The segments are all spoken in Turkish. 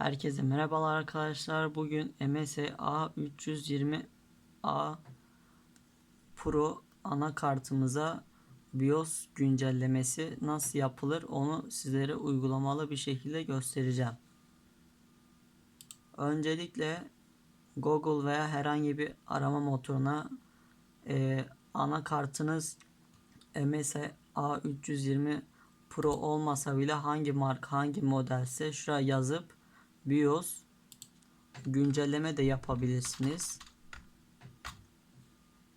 Herkese merhabalar arkadaşlar. Bugün MSI A320A Pro anakartımıza BIOS güncellemesi nasıl yapılır onu sizlere uygulamalı bir şekilde göstereceğim. Öncelikle Google veya herhangi bir arama motoruna e, anakartınız MSI A320 Pro olmasa bile hangi marka hangi modelse şuraya yazıp BIOS güncelleme de yapabilirsiniz.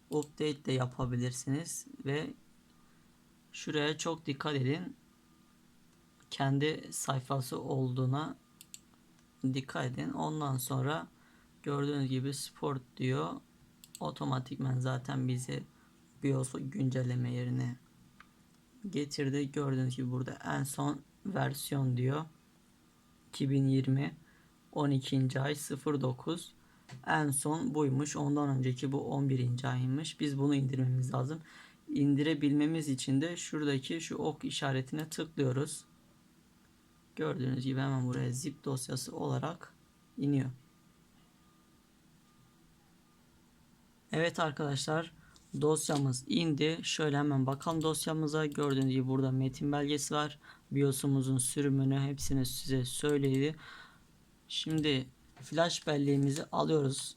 Update de yapabilirsiniz ve şuraya çok dikkat edin. Kendi sayfası olduğuna dikkat edin. Ondan sonra gördüğünüz gibi sport diyor. Otomatikmen zaten bizi BIOS güncelleme yerine getirdi. Gördüğünüz gibi burada en son versiyon diyor. 2020 12. ay 09 en son buymuş. Ondan önceki bu 11. aymış. Biz bunu indirmemiz lazım. İndirebilmemiz için de şuradaki şu ok işaretine tıklıyoruz. Gördüğünüz gibi hemen buraya zip dosyası olarak iniyor. Evet arkadaşlar dosyamız indi. Şöyle hemen bakalım dosyamıza. Gördüğünüz gibi burada metin belgesi var. BIOS'umuzun sürümünü hepsini size söyledi. Şimdi flash belleğimizi alıyoruz.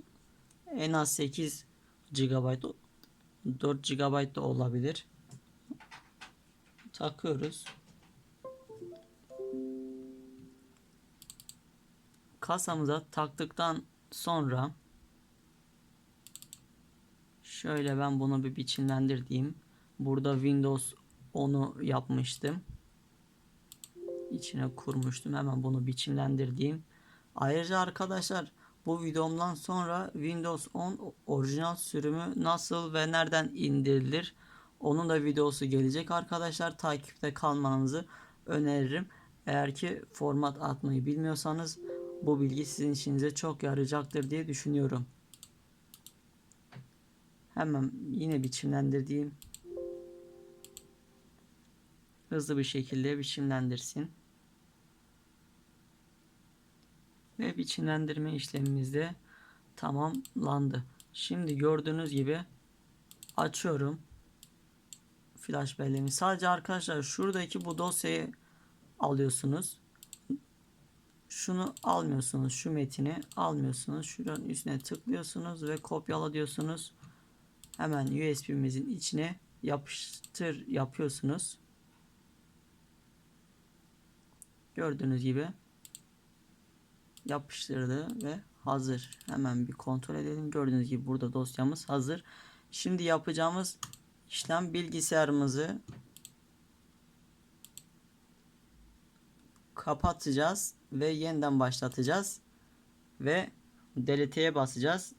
En az 8 GB 4 GB da olabilir. Takıyoruz. Kasamıza taktıktan sonra şöyle ben bunu bir biçimlendir diyeyim. Burada Windows 10'u yapmıştım. İçine kurmuştum. Hemen bunu biçimlendir diyeyim. Ayrıca arkadaşlar bu videomdan sonra Windows 10 orijinal sürümü nasıl ve nereden indirilir onun da videosu gelecek arkadaşlar. Takipte kalmanızı öneririm. Eğer ki format atmayı bilmiyorsanız bu bilgi sizin işinize çok yarayacaktır diye düşünüyorum. Hemen yine biçimlendirdiğim hızlı bir şekilde biçimlendirsin. Ve biçimlendirme işlemimiz de tamamlandı. Şimdi gördüğünüz gibi açıyorum. Flash belleğimi. Sadece arkadaşlar şuradaki bu dosyayı alıyorsunuz. Şunu almıyorsunuz. Şu metini almıyorsunuz. Şuranın üstüne tıklıyorsunuz ve kopyala diyorsunuz. Hemen USB'mizin içine yapıştır yapıyorsunuz. Gördüğünüz gibi yapıştırdı ve hazır. Hemen bir kontrol edelim. Gördüğünüz gibi burada dosyamız hazır. Şimdi yapacağımız işlem bilgisayarımızı kapatacağız ve yeniden başlatacağız ve delete'ye basacağız.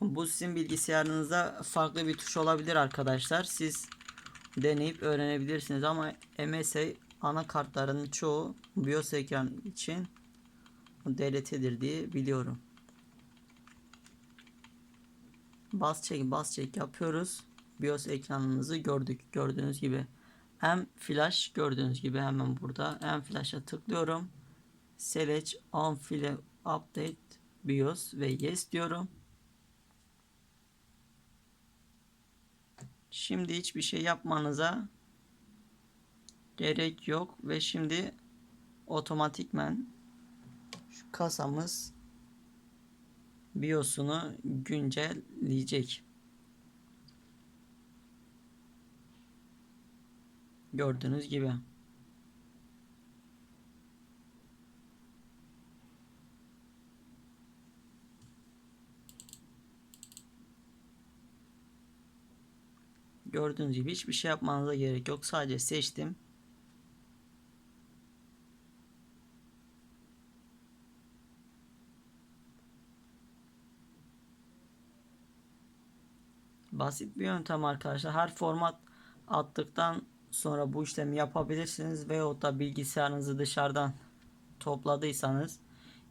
Bu sizin bilgisayarınızda farklı bir tuş olabilir arkadaşlar. Siz deneyip öğrenebilirsiniz ama MSI anakartların çoğu BIOS ekran için DLT'dir diye biliyorum. Bas çek bas çek yapıyoruz. BIOS ekranımızı gördük. Gördüğünüz gibi. M flash gördüğünüz gibi hemen burada. M flash'a tıklıyorum. Select on file update BIOS ve yes diyorum. Şimdi hiçbir şey yapmanıza gerek yok ve şimdi otomatikmen şu kasamız BIOS'unu güncelleyecek. Gördüğünüz gibi. Gördüğünüz gibi hiçbir şey yapmanıza gerek yok. Sadece seçtim. Basit bir yöntem arkadaşlar. Her format attıktan sonra bu işlemi yapabilirsiniz. Veyahut da bilgisayarınızı dışarıdan topladıysanız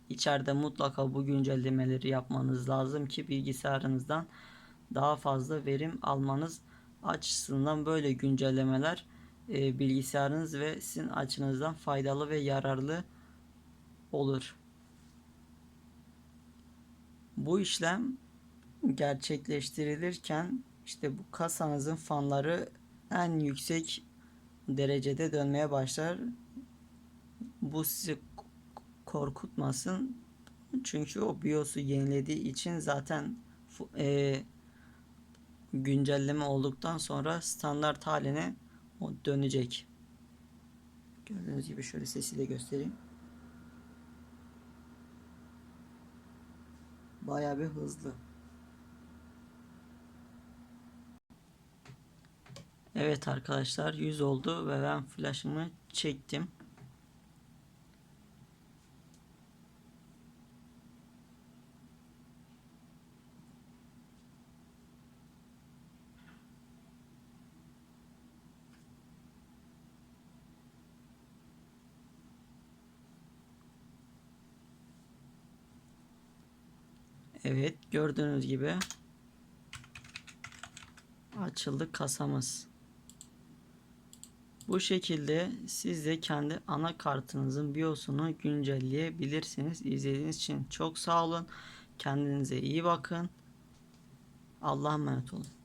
içeride mutlaka bu güncellemeleri yapmanız lazım ki bilgisayarınızdan daha fazla verim almanız açısından böyle güncellemeler e, bilgisayarınız ve sizin açınızdan faydalı ve yararlı olur. Bu işlem gerçekleştirilirken işte bu kasanızın fanları en yüksek derecede dönmeye başlar. Bu sizi korkutmasın. Çünkü o BIOS'u yenilediği için zaten e, güncelleme olduktan sonra standart haline dönecek. Gördüğünüz gibi şöyle sesi de göstereyim. Bayağı bir hızlı. Evet arkadaşlar 100 oldu ve ben flash'ımı çektim. Evet gördüğünüz gibi açıldı kasamız. Bu şekilde siz de kendi anakartınızın BIOS'unu güncelleyebilirsiniz. İzlediğiniz için çok sağ olun. Kendinize iyi bakın. Allah'a emanet olun.